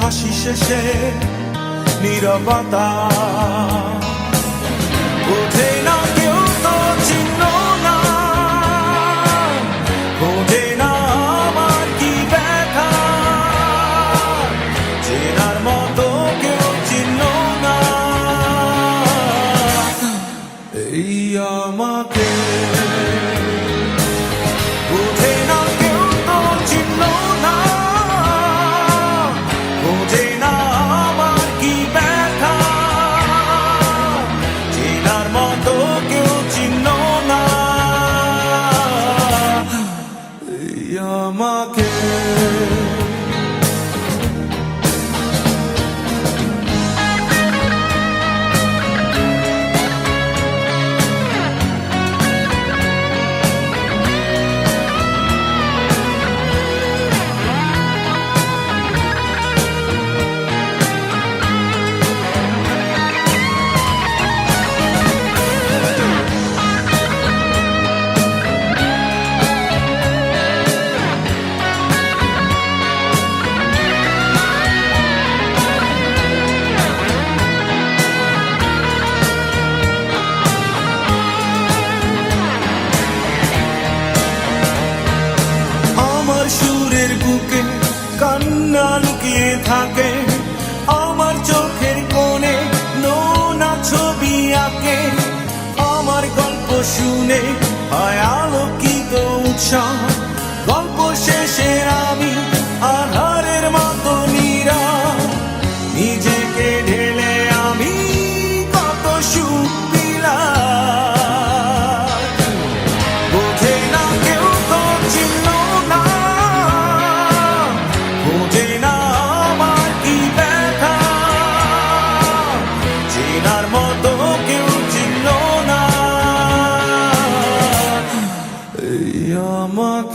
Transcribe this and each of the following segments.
হাসি শেষে নীরবতা। বোঝে না কেউ তো চিহ্ন না। বোঝে না আমার কি ব্যথা। চেনার মতো কেউ চিহ্ন না। এই আমাকে আমাকে সুরের বুকে, কান্না লুকিয়ে থাকে। আমার চোখের কোণে নোনা ছবি আঁকে। আমার গল্প শুনে হয় আলোকিত উৎসাহ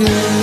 আমাকে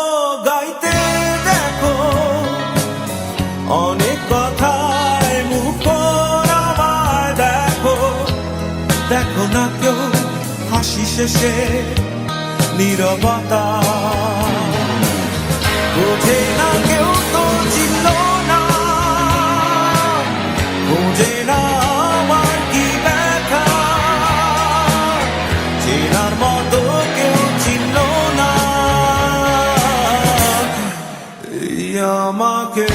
দেখো না কেউ, হাসি শেষে নিরবতা। বোঝে না কেউ তো চিনল না। বোঝে না আমার কি ব্যথা। মতো কেউ না। আমাকে।